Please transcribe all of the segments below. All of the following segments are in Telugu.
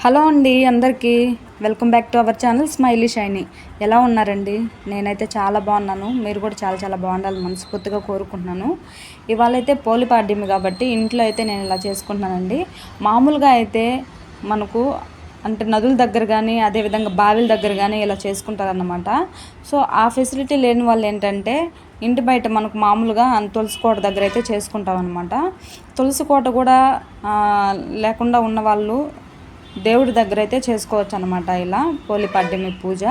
హలో అండి అందరికీ. Welcome back to our channel Smiley Shiny. ఎలా ఉన్నారండి? నేనైతే చాలా బాగున్నాను. మీరు కూడా చాలా చాలా బాగుండాలని మనస్ఫూర్తిగా కోరుకుంటున్నాను. ఇవాళైతే పోలి పాడ్యమి కాబట్టి ఇంట్లో అయితే నేను ఇలా చేసుకుంటున్నానండి. మామూలుగా అయితే మనకు అంటే నదుల దగ్గర కానీ అదేవిధంగా బావిల దగ్గర కానీ ఇలా చేసుకుంటారన్నమాట. సో ఆ ఫెసిలిటీ లేని వాళ్ళు ఏంటంటే ఇంటి బయట మనకు మామూలుగా తులసి కోట దగ్గర అయితే చేసుకుంటాం అనమాట తులసి కోట కూడా లేకుండా ఉన్న వాళ్ళు దేవుడి దగ్గర అయితే చేసుకోవచ్చు అనమాట ఇలా పోలిపాడ్యమి పూజ.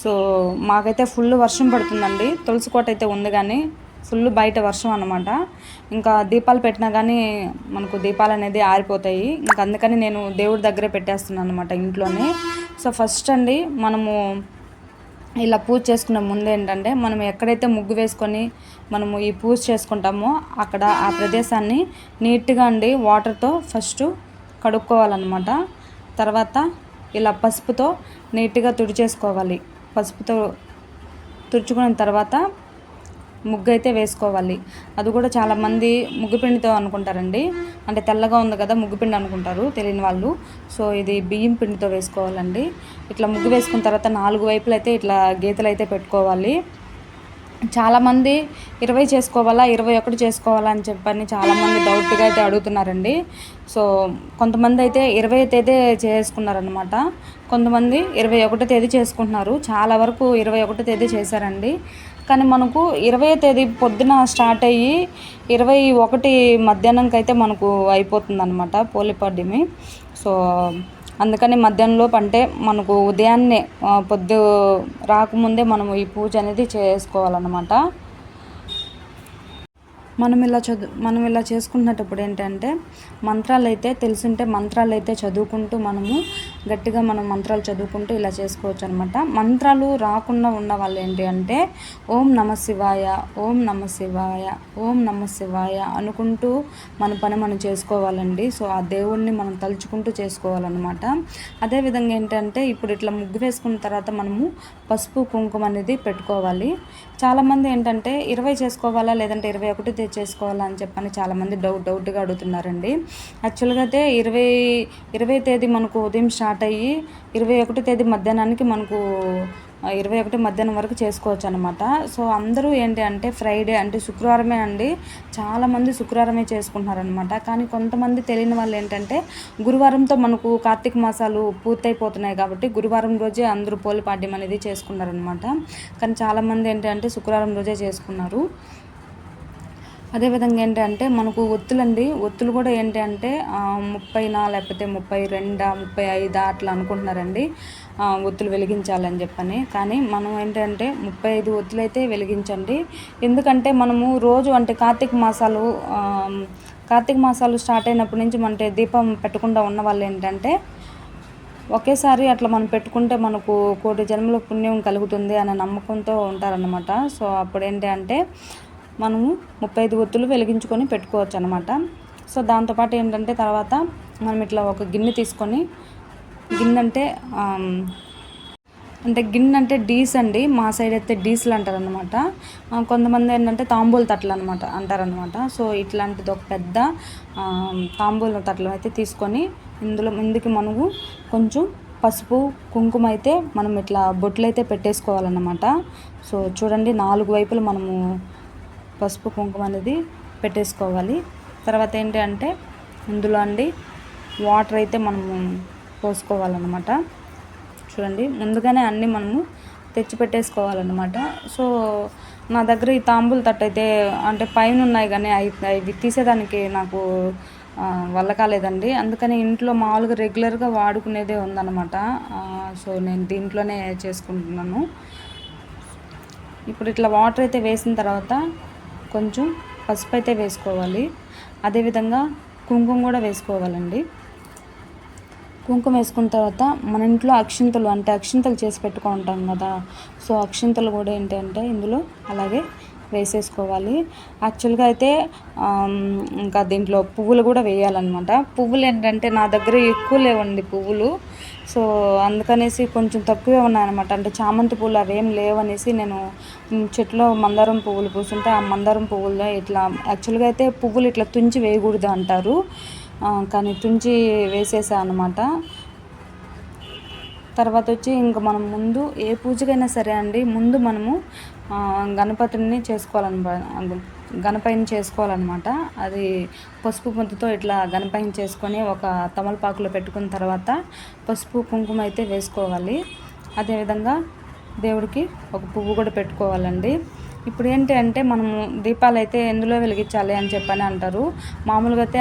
సో మాకైతే ఫుల్ వర్షం పడుతుందండి. తులసి కోట అయితే ఉంది కానీ ఫుల్ బయట వర్షం అనమాట ఇంకా దీపాలు పెట్టినా కానీ మనకు దీపాలు అనేది ఆరిపోతాయి. ఇంకా అందుకని నేను దేవుడి దగ్గరే పెట్టేస్తున్నాను అనమాట ఇంట్లోనే. సో ఫస్ట్ అండి మనము ఇలా పూజ చేసుకునే ముందు ఏంటంటే మనం ఎక్కడైతే ముగ్గు వేసుకొని మనము ఈ పూజ చేసుకుంటామో అక్కడ ఆ ప్రదేశాన్ని నీట్గా అండి వాటర్తో ఫస్ట్ కడుక్కోవాలన్నమాట. తర్వాత ఇలా పసుపుతో నీట్గా తుడిచేసుకోవాలి. పసుపుతో తుడుచుకున్న తర్వాత ముగ్గు అయితే వేసుకోవాలి. అది కూడా చాలామంది ముగ్గుపిండితో అనుకుంటారండి. అంటే తెల్లగా ఉంది కదా ముగ్గుపిండి అనుకుంటారు తెలియని వాళ్ళు. సో ఇది బియ్యం పిండితో వేసుకోవాలండి. ఇట్లా ముగ్గు వేసుకున్న తర్వాత నాలుగు వైపులు అయితే ఇట్లా గీతలు అయితే పెట్టుకోవాలి. చాలామంది ఇరవై చేసుకోవాలా ఇరవై ఒకటి చేసుకోవాలా అని చెప్పని చాలామంది డౌట్గా అయితే అడుగుతున్నారండి. సో కొంతమంది అయితే ఇరవై తేదీ చేసుకున్నారనమాట కొంతమంది ఇరవై ఒకటో తేదీ చేసుకుంటున్నారు. చాలా వరకు ఇరవై ఒకటో తేదీ చేశారండి. కానీ మనకు ఇరవై తేదీ పొద్దున స్టార్ట్ అయ్యి ఇరవై ఒకటి మధ్యాహ్నంకి అయితే మనకు అయిపోతుంది అనమాట పోలిపాడ్యమి సో అందుకని మధ్యాహ్నంలో అంటే మనకు ఉదయాన్నే పొద్దు రాకముందే మనం ఈ పూజ అనేది చేసుకోవాలన్నమాట. మనం ఇలా చదువు మనం ఇలా చేసుకున్నప్పుడు ఏంటంటే మంత్రాలు అయితే తెలుసుంటే మంత్రాలు అయితే చదువుకుంటూ మనము గట్టిగా మనం మంత్రాలు చదువుకుంటూ ఇలా చేసుకోవచ్చు అనమాట మంత్రాలు రాకుండా ఉన్న వాళ్ళు ఏంటి అంటే ఓం నమ శివాయ ఓం నమ శివాయ ఓం నమ శివాయ అనుకుంటూ మన పని మనం చేసుకోవాలండి. సో ఆ దేవుణ్ణి మనం తలుచుకుంటూ చేసుకోవాలన్నమాట. అదేవిధంగా ఏంటంటే ఇప్పుడు ఇట్లా ముగ్గు వేసుకున్న తర్వాత మనము పసుపు కుంకుమ అనేది పెట్టుకోవాలి. చాలామంది ఏంటంటే ఇరవై చేసుకోవాలా లేదంటే ఇరవై ఒకటి చేసుకోవాలా అని చెప్పని చాలామంది డౌట్ డౌట్గా అడుగుతున్నారండి. యాక్చువల్గా అయితే ఇరవై ఇరవై తేదీ మనకు ఉదయం స్టార్ట్ అయ్యి ఇరవై ఒకటి తేదీ మధ్యాహ్నానికి మనకు ఇరవై ఒకటి మధ్యాహ్నం వరకు చేసుకోవచ్చు అనమాట సో అందరూ ఏంటి అంటే ఫ్రైడే అంటే శుక్రవారమే అండి. చాలామంది శుక్రవారమే చేసుకుంటున్నారనమాట కానీ కొంతమంది తెలియని వాళ్ళు ఏంటంటే గురువారంతో మనకు కార్తీక మాసాలు పూర్తయిపోతున్నాయి కాబట్టి గురువారం రోజే అందరూ పోలి పాడ్యం అనేది చేసుకున్నారనమాట కానీ చాలామంది ఏంటంటే శుక్రవారం రోజే చేసుకున్నారు. అదేవిధంగా ఏంటంటే మనకు ఒత్తులండి. ఒత్తులు కూడా ఏంటి అంటే ముప్పైనా లేకపోతే ముప్పై రెండా ముప్పై ఐదా అట్లా అనుకుంటున్నారండి. ఒత్తులు వెలిగించాలని చెప్పని. కానీ మనం ఏంటంటే ముప్పై ఐదు ఒత్తులైతే వెలిగించండి. ఎందుకంటే మనము రోజు అంటే కార్తీక మాసాలు కార్తీక మాసాలు స్టార్ట్ అయినప్పటి నుంచి అంటే దీపం పెట్టకుండా ఉన్న వాళ్ళు ఏంటంటే ఒకేసారి అట్లా మనం పెట్టుకుంటే మనకు కోటి జన్మల పుణ్యం కలుగుతుంది అనే నమ్మకంతో ఉంటారన్నమాట. సో అప్పుడు ఏంటి అంటే మనము ముప్పై ఐదు ఒత్తులు వెలిగించుకొని పెట్టుకోవచ్చు అనమాట సో దాంతోపాటు ఏంటంటే తర్వాత మనం ఇట్లా ఒక గిన్నె తీసుకొని గిన్నె అంటే అంటే గిన్నె అంటే డీస్ అండి మా సైడ్ అయితే డీస్లు అంటారు అనమాట కొంతమంది ఏంటంటే తాంబూల తట్లు అనమాట అంటారనమాట సో ఇట్లాంటిది ఒక పెద్ద తాంబూల తట్లు అయితే తీసుకొని ఇందులో ముందుకి మనము కొంచెం పసుపు కుంకుమ అయితే మనం ఇట్లా బొట్లు అయితే పెట్టేసుకోవాలన్నమాట. సో చూడండి నాలుగు వైపులు మనము పసుపు కుంకుమ అనేది పెట్టేసుకోవాలి. తర్వాత ఏంటి అంటే ఇందులో అండి వాటర్ అయితే మనము పోసుకోవాలన్నమాట. చూడండి ముందుగానే అన్నీ మనము తెచ్చి పెట్టేసుకోవాలన్నమాట. సో నా దగ్గర ఈ తాంబూల తట్టు అయితే అంటే పైన ఉన్నాయి కానీ అవి అవి తీసేదానికి నాకు వల్ల కాలేదండి. అందుకని ఇంట్లో మామూలుగా రెగ్యులర్గా వాడుకునేదే ఉందన్నమాట. సో నేను దీంట్లోనే చేసుకుంటున్నాను. ఇప్పుడు ఇట్లా వాటర్ అయితే వేసిన తర్వాత కొంచెం పసుపు అయితే వేసుకోవాలి. అదేవిధంగా కుంకుమ కూడా వేసుకోవాలండి. కుంకుమ వేసుకున్న తర్వాత మన ఇంట్లో అక్షింతలు అంటే అక్షింతలు చేసి పెట్టుకుంటాం కదా. సో అక్షింతలు కూడా ఏంటంటే ఇందులో అలాగే వేసేసుకోవాలి. యాక్చువల్గా అయితే ఇంకా దీంట్లో పువ్వులు కూడా వేయాలన్నమాట. పువ్వులు ఏంటంటే నా దగ్గర ఎక్కువ లేవండి పువ్వులు. సో అందుకనేసి కొంచెం తక్కువే ఉన్నాయన్నమాట. అంటే చామంతి పువ్వులు అవేం లేవనేసి నేను చెట్లో మందారం పువ్వులు పూస్తుంటే ఆ మందారం పువ్వుల్లో ఇట్లా యాక్చువల్గా అయితే పువ్వులు ఇట్లా తుంచి వేయకూడదు అంటారు. కానీ తుంచి వేసేసా అనమాట తర్వాత వచ్చి ఇంకా మనం ముందు ఏ పూజకైనా సరే అండి ముందు మనము గణపతిని చేసుకోవాలని గణపైని చేసుకోవాలన్నమాట. అది పసుపు ముద్దతో ఇట్లా గణపైన చేసుకొని ఒక తమలపాకులో పెట్టుకున్న తర్వాత పసుపు కుంకుమ అయితే వేసుకోవాలి. అదేవిధంగా దేవుడికి ఒక పువ్వు కూడా పెట్టుకోవాలండి. ఇప్పుడు ఏంటి అంటే మనము దీపాలు అయితే ఎందులో వెలిగించాలి అని చెప్పని అంటారు. మామూలుగా అయితే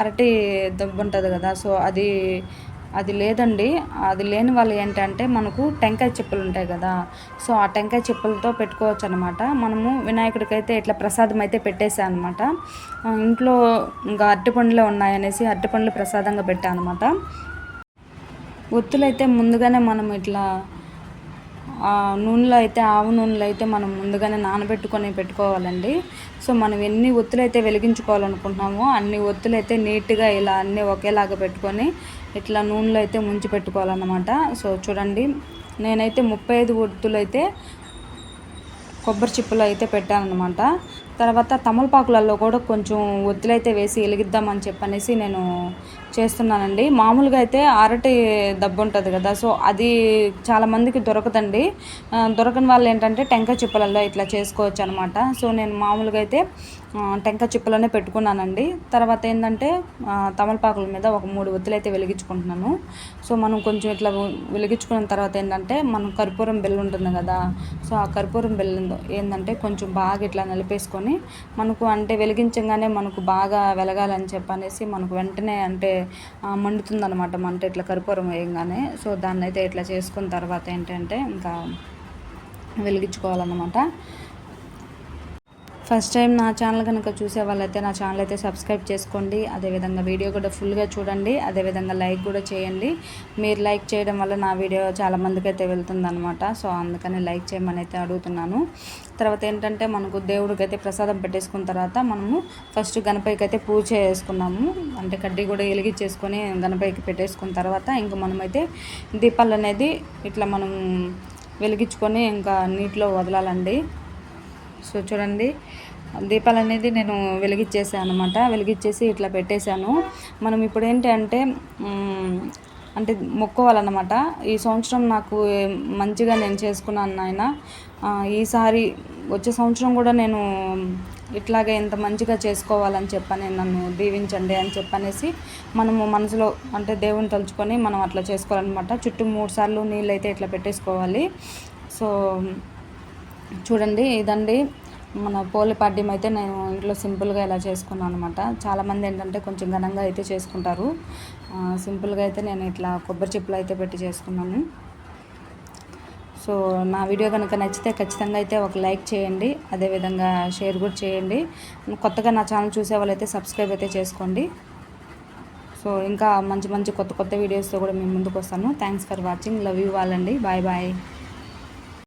అరటి దెబ్బ ఉంటుంది కదా సో అది అది లేదండి. అది లేని వాళ్ళు ఏంటంటే మనకు టెంకాయ చెప్పులు ఉంటాయి కదా. సో ఆ టెంకాయ చెప్పులతో పెట్టుకోవచ్చు అనమాట మనము వినాయకుడికి అయితే ఇట్లా ప్రసాదం అయితే పెట్టేసా అనమాట. ఇంట్లో ఇంకా అరటిపండ్లే ఉన్నాయనేసి అరటిపండ్లు ప్రసాదంగా పెట్టా అనమాట. ఒత్తులు అయితే ముందుగానే మనం ఇట్లా నూనెలో అయితే ఆవు నూనెలో అయితే మనం ముందుగానే నానబెట్టుకొని పెట్టుకోవాలండి. సో మనం ఎన్ని ఒత్తులు అయితే వెలిగించుకోవాలనుకుంటున్నామో అన్ని ఒత్తులు అయితే నీట్గా ఇలా అన్నీ ఒకేలాగా పెట్టుకొని ఇట్లా నూనెలో అయితే ముంచి పెట్టుకోవాలన్నమాట. సో చూడండి నేనైతే ముప్పై ఐదు ఒత్తులు అయితే కొబ్బరి చిప్పులు అయితే పెట్టానమాట తర్వాత తమలపాకులలో కూడా కొంచెం ఒత్తులైతే వేసి వెలిగిద్దామని చెప్పనేసి నేను చేస్తున్నానండి. మామూలుగా అయితే అరటి దబ్బు ఉంటుంది కదా సో అది చాలామందికి దొరకదండి. దొరకని వాళ్ళు ఏంటంటే టెంకాయ చిప్పలలో ఇట్లా చేసుకోవచ్చు అనమాట సో నేను మామూలుగా అయితే టెంకాయ చిప్పలోనే పెట్టుకున్నానండి. తర్వాత ఏంటంటే తమలపాకుల మీద ఒక మూడు ఒత్తులు అయితే వెలిగించుకుంటున్నాను. సో మనం కొంచెం ఇట్లా వెలిగించుకున్న తర్వాత ఏంటంటే మనం కర్పూరం బెల్లు ఉంటుంది కదా సో ఆ కర్పూరం బెల్లు ఏంటంటే కొంచెం బాగా ఇట్లా నలిపేసుకొని మనకు అంటే వెలిగించగానే మనకు బాగా వెలగాలని చెప్పనేసి మనకు వెంటనే అంటే మండుతుంది అనమాట మంట ఇట్లా కర్పూరం వేయంగానే. సో దాన్ని అయితే ఇట్లా చేసుకున్న తర్వాత ఏంటంటే ఇంకా వెలిగించుకోవాలన్నమాట. ఫస్ట్ టైం నా ఛానల్ కనుక చూసే వాళ్ళైతే నా ఛానల్ అయితే సబ్స్క్రైబ్ చేసుకోండి. అదేవిధంగా వీడియో కూడా ఫుల్గా చూడండి. అదేవిధంగా లైక్ కూడా చేయండి. మీరు లైక్ చేయడం వల్ల నా వీడియో చాలా అయితే వెళ్తుందనమాట సో అందుకని లైక్ చేయమని అయితే అడుగుతున్నాను. తర్వాత ఏంటంటే మనకు దేవుడికి అయితే ప్రసాదం పెట్టేసుకున్న తర్వాత మనము ఫస్ట్ గణపతికి అయితే పూజ చేసుకున్నాము. అంటే కడ్డీ కూడా వెలిగించేసుకొని గణపతికి పెట్టేసుకున్న తర్వాత ఇంకా మనమైతే దీపాలు అనేది ఇట్లా మనం వెలిగించుకొని ఇంకా నీటిలో వదలాలండి. సో చూడండి దీపాలు అనేది నేను వెలిగించేసాను అనమాట వెలిగించేసి ఇట్లా పెట్టేశాను. మనం ఇప్పుడు ఏంటంటే అంటే మొక్కోవాలన్నమాట ఈ సంవత్సరం నాకు మంచిగా నేను చేసుకున్నాను నాయన. ఈసారి వచ్చే సంవత్సరం కూడా నేను ఇట్లాగే ఇంత మంచిగా చేసుకోవాలని చెప్పని నన్ను దీవించండి అని చెప్పనేసి మనము మనసులో అంటే దేవుని తలుచుకొని మనం అట్లా చేసుకోవాలన్నమాట. చుట్టూ మూడు సార్లు నీళ్ళు అయితే ఇట్లా పెట్టేసుకోవాలి. సో చూడండి ఇదండి మన పోలి పాడ్యం అయితే నేను ఇంట్లో సింపుల్గా ఇలా చేసుకున్నాను అనమాట చాలామంది ఏంటంటే కొంచెం ఘనంగా అయితే చేసుకుంటారు. సింపుల్గా అయితే నేను ఇట్లా కొబ్బరి చెప్పులు అయితే పెట్టి చేసుకున్నాను. సో నా వీడియో కనుక నచ్చితే ఖచ్చితంగా అయితే ఒక లైక్ చేయండి అదేవిధంగా షేర్ కూడా చేయండి. కొత్తగా నా ఛానల్ చూసే వాళ్ళైతే సబ్స్క్రైబ్ అయితే చేసుకోండి. సో ఇంకా మంచి మంచి కొత్త కొత్త వీడియోస్తో కూడా మేము ముందుకు వస్తాను. Thanks for watching love you వాళ్ళండి బాయ్ బాయ్